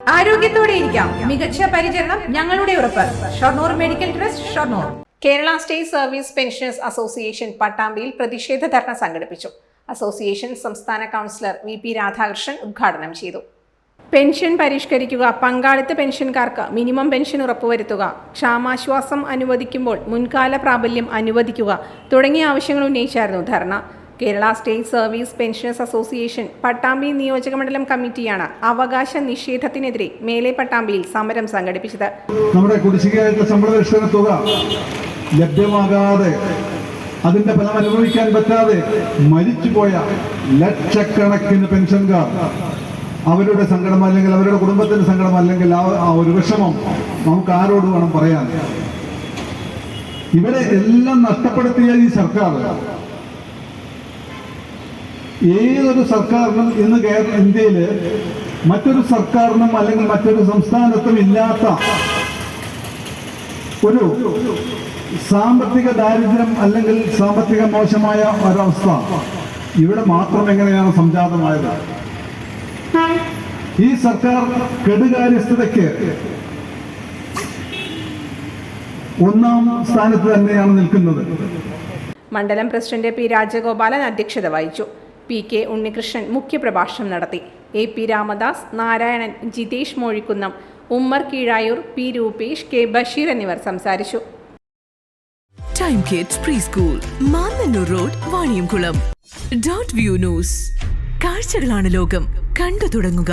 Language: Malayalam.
ആരോഗ്യത്തോടെ ഇരിക്കാം. മികച്ച പരിചരണം ഞങ്ങളുടെ ഉറപ്പ്. Shoranur medical trust Shoranur. Kerala state service pensioners association പട്ടാമ്പിയിൽ പ്രതിഷേധ ധർണ സംഘടിപ്പിച്ചു. അസോസിയേഷൻ സംസ്ഥാന കൗൺസിലർ വി പി രാധാകൃഷ്ണൻ ഉദ്ഘാടനം ചെയ്തു. പെൻഷൻ പരിഷ്കരിക്കുക പങ്കാളിത്ത പെൻഷൻകാർക്ക് മിനിമം പെൻഷൻ ഉറപ്പുവരുത്തുക ക്ഷാമാശ്വാസം അനുവദിക്കുമ്പോൾ മുൻകാല പ്രാബല്യം അനുവദിക്കുക തുടങ്ങിയ ആവശ്യങ്ങൾ ഉന്നയിച്ചായിരുന്നു dharna. Kerala state service pensioners association Pattambi നിയോജക മണ്ഡലം കമ്മിറ്റിയാണ് അവകാശ നിഷേധത്തിനെതിരെ മേലെ പട്ടാമ്പിയിൽ സമരം സംഘടിപ്പിച്ചത്. നമ്മുടെ കുടിശ്ശികയായിട്ട് ശമ്പള തുക ലഭ്യമാകാതെ അതിന്റെ ഫലം അനുഭവിക്കാൻ പറ്റാതെ മരിച്ചുപോയ ലക്ഷക്കണക്കിന് പെൻഷൻകാർ അവരുടെ സങ്കടം അല്ലെങ്കിൽ അവരുടെ കുടുംബത്തിന്റെ സങ്കടം അല്ലെങ്കിൽ ആ ഒരു വിഷമം നമുക്ക് ആരോട് വേണം പറയാൻ. ഇവരെ എല്ലാം നഷ്ടപ്പെടുത്തിയ ഈ സർക്കാർ ഏതൊരു സർക്കാരിനും ഇന്ന് കേരള ഇന്ത്യയിൽ മറ്റൊരു സർക്കാരിനും അല്ലെങ്കിൽ മറ്റൊരു സംസ്ഥാനത്തും ഇല്ലാത്ത ഒരു സാമ്പത്തിക ദാരിദ്ര്യം അല്ലെങ്കിൽ സാമ്പത്തിക മോശമായ ഒരവസ്ഥ ഇവിടെ മാത്രം എങ്ങനെയാണ് സംജാതമായത്? ഈ സർക്കാർ കെടുകാര്യസ്ഥതയ്ക്ക് ഒന്നാം സ്ഥാനത്ത് തന്നെയാണ് നിൽക്കുന്നത്. മണ്ഡലം പ്രസിഡന്റ് പി രാജഗോപാലൻ അധ്യക്ഷത വഹിച്ചു. പി കെ ഉണ്ണികൃഷ്ണൻ മുഖ്യപ്രഭാഷണം നടത്തി. A P Ramadas Narayanan Jithesh Mozhikkunnam Ummer Keezhayur P Rupesh K Basheer എന്നിവർ സംസാരിച്ചു. Time kids pre school road Vaniyamkulam dot view news കാഴ്ചകളാണ് ലോകം. കണ്ടു തുടങ്ങുക.